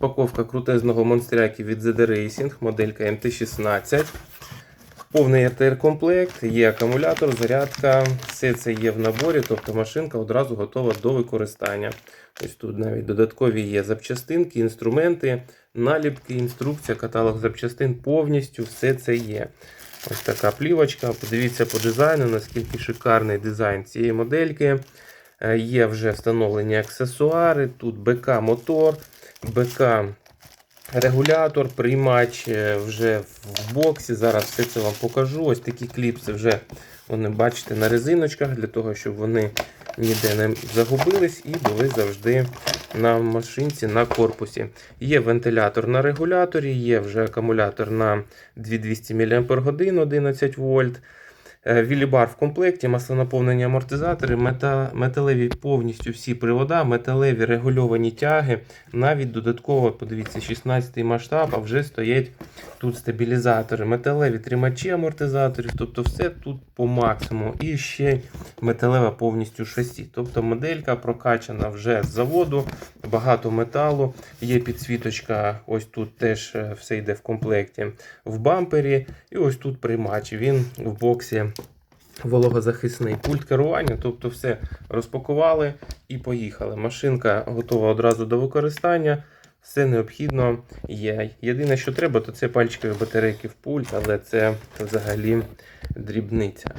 Розпаковка крутезного монстряки від ZD Racing, моделька MT16. Повний РТР-комплект, є акумулятор, зарядка, все це є в наборі, тобто машинка одразу готова до використання. Ось тут навіть додаткові є запчастинки, інструменти, наліпки, інструкція, каталог запчастин, повністю все це є. Ось така плівочка. Подивіться по дизайну, наскільки шикарний дизайн цієї модельки. Е, Є вже встановлені аксесуари, тут БК-мотор, БК-регулятор, приймач е, вже в боксі. Зараз все це вам покажу. Ось такі кліпси вже вони бачите на резиночках, для того, щоб вони ніде не загубились і були завжди на машинці на корпусі. Є вентилятор на регуляторі, є вже акумулятор на 2200 мАч 11 вольт. Е, Вілібар в комплекті, маслонаповнені амортизатори, мета, металеві повністю всі привода, металеві регульовані тяги. Навіть додатково, подивіться, 16 масштаб, а вже стоять тут стабілізатори, металеві тримачі амортизаторів, тобто все тут по максимуму. І ще металева повністю шасі. Тобто моделька прокачана вже з заводу, багато металу. Є підсвіточка, ось тут теж е, все йде в комплекті в бампері. І ось тут приймач. Він в боксі вологозахисний пульт керування, тобто все розпакували і поїхали. Машинка готова одразу до використання. Все необхідно є. Єдине, що треба, то це пальчикові батарейки в пульт, але це взагалі дрібниця.